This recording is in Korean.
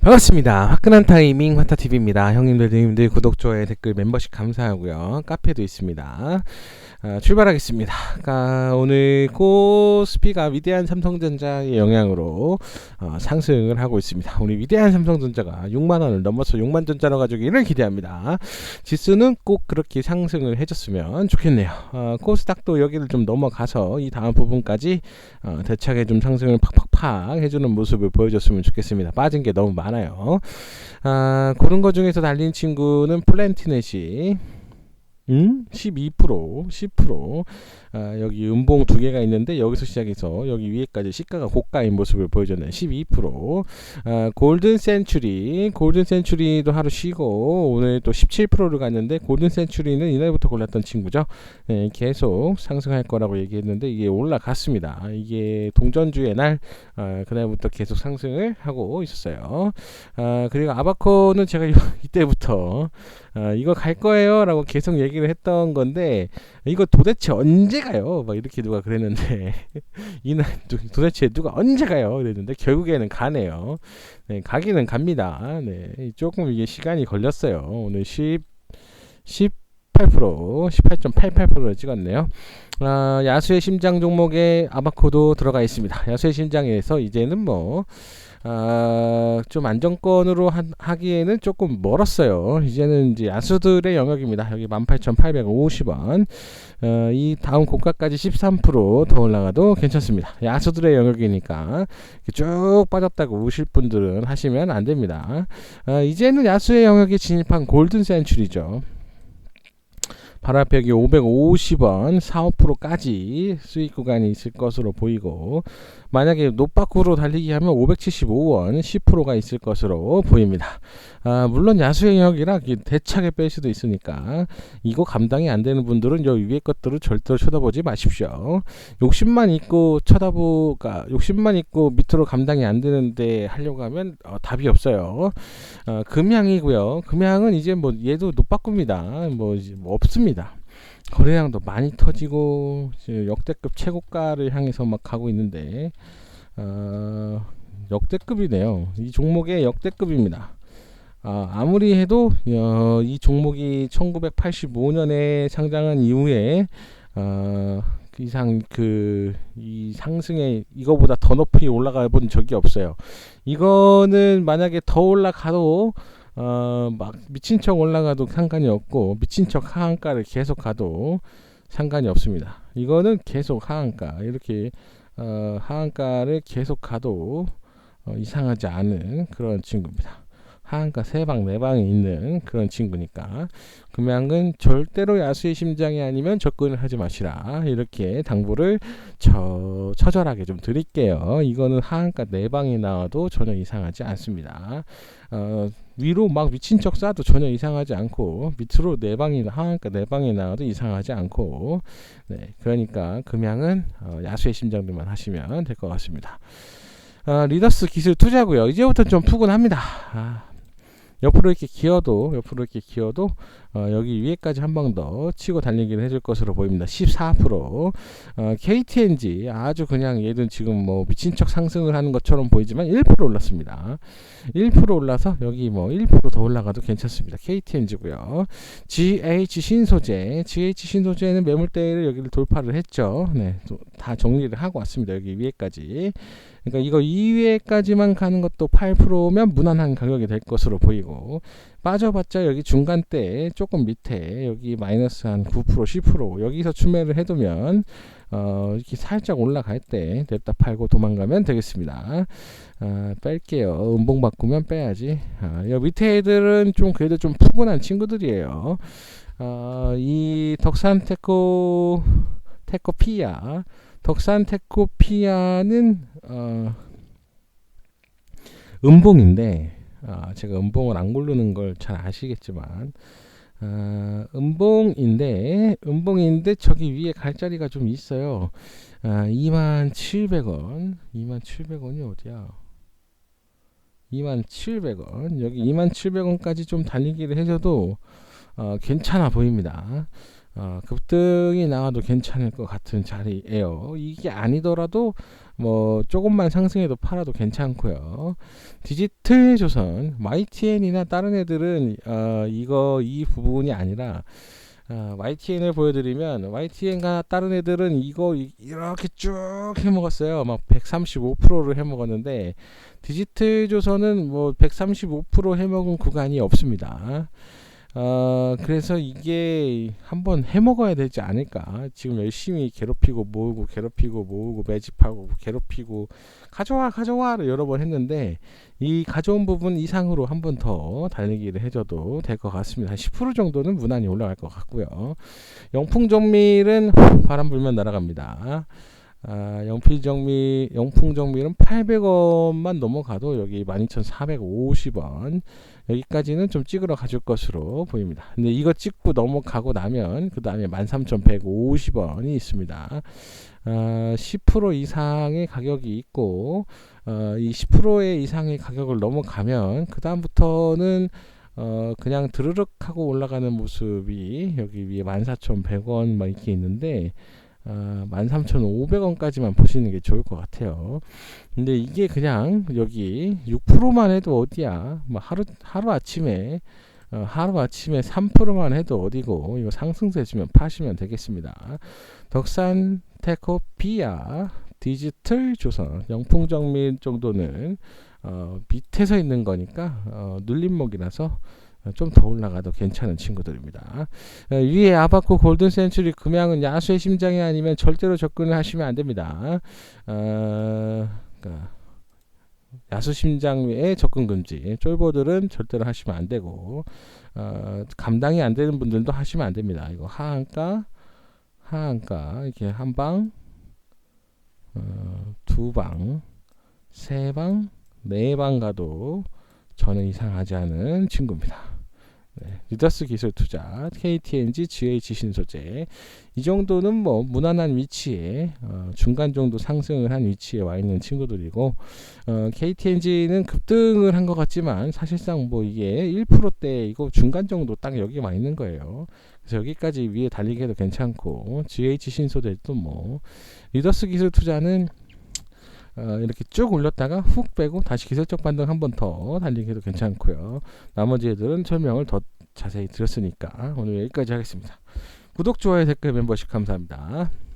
반갑습니다. 화끈한 타이밍 화타TV입니다. 형님들, 누님들 구독, 좋아요, 댓글, 멤버십 감사하고요. 카페도 있습니다. 아, 출발하겠습니다. 아, 오늘 코스피가 위대한 삼성전자의 영향으로 어, 상승을 하고 있습니다. 우리 위대한 삼성전자가 6만원을 넘어서 6만전자로 가지기를 기대합니다. 지수는 꼭 그렇게 상승을 해줬으면 좋겠네요. 어, 코스닥도 여기를 좀 넘어가서 이 다음 부분까지 어, 대차게 좀 상승을 팍팍팍 해주는 모습을 보여줬으면 좋겠습니다. 빠진 게 너무 많 아요. 아, 그런 거 중에서 달린 친구는 플랜티넷이 음? 12%, 10%. 아, 여기 음봉 두 개가 있는데 여기서 시작해서 여기 위에까지 시가가 고가인 모습을 보여줬네요. 12%. 아, 골든 센츄리, 골든 센츄리도 하루 쉬고 오늘 또 17%를 갔는데 골든 센츄리는 이날부터 골랐던 친구죠. 네, 계속 상승할 거라고 얘기했는데 이게 올라갔습니다. 이게 동전주의 날 아, 그날부터 계속 상승을 하고 있었어요. 아, 그리고 아바코는 제가 이때부터 아, 이거 갈 거예요라고 계속 얘기 를 했던 건데 이거 도대체 언제 가요? 막 이렇게 누가 그랬는데 이날 도대체 누가 언제 가요? 그랬는데 결국에는 가네요. 네, 가기는 갑니다. 네, 조금 이게 시간이 걸렸어요. 오늘 10 10 18% 18.88%를 찍었네요. 아, 야수의 심장 종목에 아바코도 들어가 있습니다. 야수의 심장에서 이제는 뭐 아, 좀 안정권으로 하, 기에는 조금 멀었어요. 이제는 이제 야수들의 영역입니다. 여기 18,850원. 어, 이 다음 고가까지 13%더 올라가도 괜찮습니다. 야수들의 영역이니까 쭉 빠졌다고 우실 분들은 하시면 안 됩니다. 어, 이제는 야수의 영역에 진입한 골든 센츄리죠. 바로 앞에 여기 550원 4, 5%까지 수익 구간이 있을 것으로 보이고 만약에 노박으로 달리기 하면 575원 10%가 있을 것으로 보입니다. 아, 물론 야수의 영역이라 대차게 뺄 수도 있으니까 이거 감당이 안 되는 분들은 여 위에 것들을 절대로 쳐다보지 마십시오. 욕심만 있고 쳐다보가 욕심만 있고 밑으로 감당이 안 되는데 하려고 하면 어, 답이 없어요. 어, 금양이고요. 금양은 이제 뭐 얘도 노박구입니다. 뭐, 뭐 없습니다. 거래량도 많이 터지고 역대급 최고가를 향해서 막 가고 있는데 어, 역대급이네요. 이 종목의 역대급입니다. 아, 아무리 해도 어, 이 종목이 1985년에 상장한 이후에 어, 그 이상 그 이 상승에 이거보다 더 높이 올라가 본 적이 없어요. 이거는 만약에 더 올라가도 어, 막 미친 척 올라가도 상관이 없고 미친 척 하한가를 계속 가도 상관이 없습니다. 이거는 계속 하한가 이렇게 어, 하한가를 계속 가도 어, 이상하지 않은 그런 친구입니다. 하한가 세 방, 네 방에 있는 그런 친구니까 금양은 절대로 야수의 심장이 아니면 접근을 하지 마시라 이렇게 당부를 처, 처절하게 좀 드릴게요. 이거는 하한가 네 방에 나와도 전혀 이상하지 않습니다. 어, 위로 막 미친 척 쏴도 전혀 이상하지 않고 밑으로 네 방이 하한가 네 방에 나와도 이상하지 않고 네 그러니까 금양은 어, 야수의 심장들만 하시면 될 것 같습니다. 어, 리더스 기술 투자고요. 이제부터 좀 푸근합니다. 아, 옆으로 이렇게 기어도 옆으로 이렇게 기어도 어, 여기 위에까지 한방더 치고 달리기를 해줄 것으로 보입니다. 14% 어, KTNG 아주 그냥 얘는 지금 뭐 미친 척 상승을 하는 것처럼 보이지만 1% 올랐습니다. 1% 올라서 여기 뭐 1%더 올라가도 괜찮습니다. KTNG고요. GH 신소재 GH 신소재는 매물대를 여기를 돌파를 했죠. 네, 다 정리를 하고 왔습니다. 여기 위에까지. 그러니까 이거 2위에까지만 가는 것도 8%면 무난한 가격이 될 것으로 보이고 빠져봤자 여기 중간대 조금 밑에 여기 마이너스 한 9% 10% 여기서 추매를 해두면 어, 이렇게 살짝 올라갈 때 냅다 팔고 도망가면 되겠습니다. 아, 뺄게요. 음봉 바꾸면 빼야지. 아, 여 밑에 애들은 좀 그래도 좀 푸근한 친구들이에요. 어, 이 덕산 테코 테코피아 덕산 테코피아는 어, 음봉인데 아, 제가 음봉을 안 고르는 걸 잘 아시겠지만 아, 음봉인데 음봉인데 저기 위에 갈 자리가 좀 있어요. 아, 27,000원 27,000원이 어디야? 27,000원 여기 27,000원까지 좀 달리기를 해줘도 어, 괜찮아 보입니다. 어, 급등이 나와도 괜찮을 것 같은 자리예요. 이게 아니더라도 뭐 조금만 상승해도 팔아도 괜찮고요. 디지털 조선, YTN이나 다른 애들은 어, 이거 이 부분이 아니라 어, YTN을 보여드리면 YTN과 다른 애들은 이거 이- 이렇게 쭉 해먹었어요. 막 135%를 해먹었는데 디지털 조선은 뭐 135% 해먹은 구간이 없습니다. 어, 그래서 이게 한번 해먹어야 되지 않을까. 지금 열심히 괴롭히고 모으고 괴롭히고 모으고 매집하고 괴롭히고 가져와 가져와를 여러 번 했는데 이 가져온 부분 이상으로 한 번 더 달리기를 해줘도 될 것 같습니다. 한 10% 정도는 무난히 올라갈 것 같고요. 영풍 정밀은 바람 불면 날아갑니다. 아, 영필정밀, 영풍정밀은 800원만 넘어가도 여기 12,450원 여기까지는 좀 찍으러 가줄 것으로 보입니다. 근데 이거 찍고 넘어가고 나면 그 다음에 13,150원이 있습니다. 어, 10% 이상의 가격이 있고 어, 이 10%의 이상의 가격을 넘어가면 그 다음부터는 어, 그냥 드르륵 하고 올라가는 모습이 여기 위에 14,100원 막 이렇게 있는데 어, 13,500원까지만 보시는 게 좋을 것 같아요. 근데 이게 그냥 여기 6%만 해도 어디야? 뭐 하루 하루 아침에 어, 하루 아침에 3%만 해도 어디고 이거 상승세 주면 파시면 되겠습니다. 덕산 테코 비아 디지털 조선 영풍정밀 정도는 어, 밑에서 있는 거니까 어, 눌림목이라서 좀 더 올라가도 괜찮은 친구들입니다. 어, 위에 아바코 골든 센츄리 금양은 야수의 심장이 아니면 절대로 접근을 하시면 안 됩니다. 어, 그러니까 야수 심장 외에 접근 금지. 쫄보들은 절대로 하시면 안 되고 어, 감당이 안 되는 분들도 하시면 안 됩니다. 이거 하한가, 하한가 이렇게 한 방, 어, 두 방, 세 방, 네 방 가도 저는 이상하지 않은 친구입니다. 네, 리더스 기술 투자, KTNG, GH 신소재 이 정도는 뭐 무난한 위치에 어, 중간 정도 상승을 한 위치에 와 있는 친구들이고 어, KTNG는 급등을 한 것 같지만 사실상 뭐 이게 1%대 이거 중간 정도 딱 여기 와 있는 거예요. 그래서 여기까지 위에 달리기 해도 괜찮고 GH 신소재도 뭐 리더스 기술 투자는 어, 이렇게 쭉 올렸다가 훅 빼고 다시 기술적 반등 한 번 더 달리기 해도 괜찮고요. 나머지 애들은 설명을 더 자세히 드렸으니까 오늘 여기까지 하겠습니다. 구독, 좋아요, 댓글, 멤버십 감사합니다.